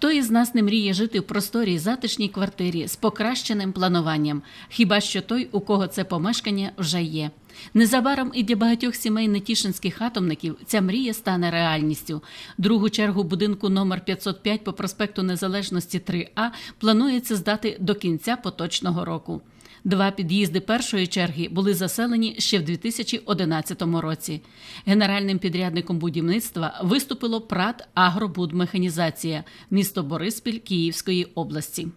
Хто із нас не мріє жити в просторій затишній квартирі з покращеним плануванням? Хіба що той, у кого це помешкання вже є? Незабаром і для багатьох сімей нетішинських атомників ця мрія стане реальністю. Другу чергу будинку номер 505 по проспекту Незалежності 3А планується здати до кінця поточного року. Два під'їзди першої черги були заселені ще в 2011 році. Генеральним підрядником будівництва виступило ПРАТ «Агробудмеханізація» місто Бориспіль Київської області.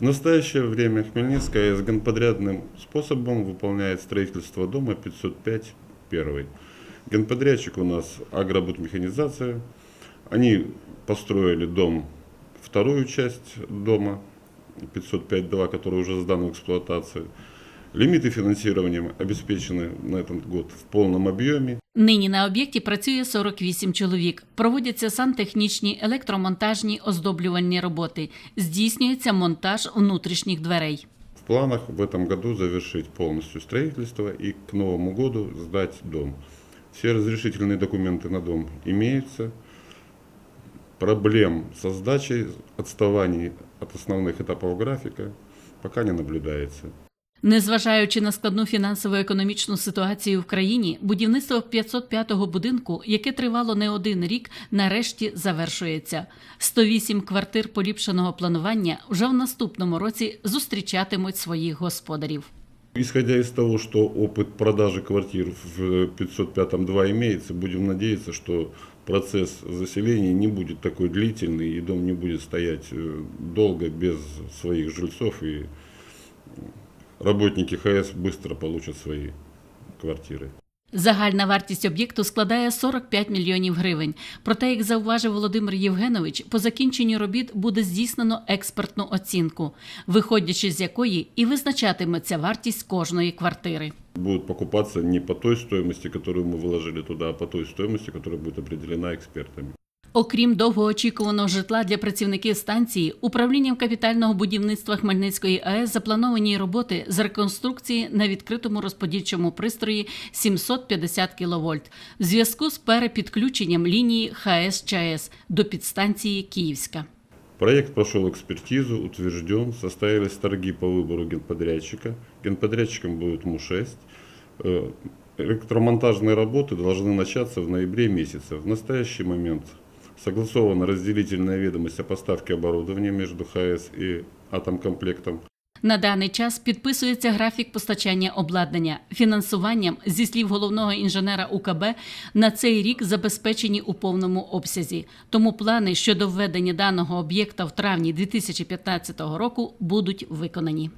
В настоящее время Хмельницкая с генподрядным способом выполняет строительство дома 505 первый. Генподрядчик у нас агробудмеханизация. Они построили дом, вторую часть дома 505-2, который уже сдан в эксплуатацию. Лимиты финансирования обеспечены на этот год в полном объеме. Нині на об'єкті працює 48 чоловік. Проводяться сантехнічні, електромонтажні, оздоблювальні роботи. Здійснюється монтаж внутрішніх дверей. В планах в этом году завершить полностью строительство и к Новому году сдать дом. Все разрешительные документы на дом имеются. Проблем со сдачей, отставаний от основных этапов графика пока не наблюдается. Незважаючи на складну фінансово-економічну ситуацію в країні, будівництво 505-го будинку, яке тривало не один рік, нарешті завершується. 108 квартир поліпшеного планування вже в наступному році зустрічатимуть своїх господарів. Исходя из того, что опыт продажи квартир в 505-2 имеется, будем надеяться, что процесс заселения не будет такой длительный и дом не будет стоять э, долго без своих жильцов и работники ХС быстро получат свои квартиры. Загальна вартість об'єкту складає 45 мільйонів гривень. Проте, як зауважив Володимир Євгенович, по закінченню робіт буде здійснено експертну оцінку, виходячи з якої і визначатиметься вартість кожної квартири. Будуть покупатися не по той стоїмості, яку ми вложили туда, а по той стоїмості, яка буде определена экспертами. Окрім довгоочікуваного житла для працівників станції, управлінням капітального будівництва Хмельницької АЕС заплановані роботи з реконструкції на відкритому розподільчому пристрої 750 кВт в зв'язку з перепідключенням лінії ХС ЧАЕС до підстанції Київська. Проект прошел экспертизу, утвержден, состоялись торги по выбору генподрядчика. Генподрядчиком будет МУ-6. Э, Электромонтажные работы должны начаться в ноябре месяце. В настоящий момент согласована разделительная ведомость о поставке оборудования между ХС и Атомкомплектом. На даний час підписується графік постачання обладнання. Фінансуванням, зі слів головного інженера УКБ, на цей рік забезпечені у повному обсязі. Тому плани щодо введення даного об'єкта в травні 2015 року будуть виконані.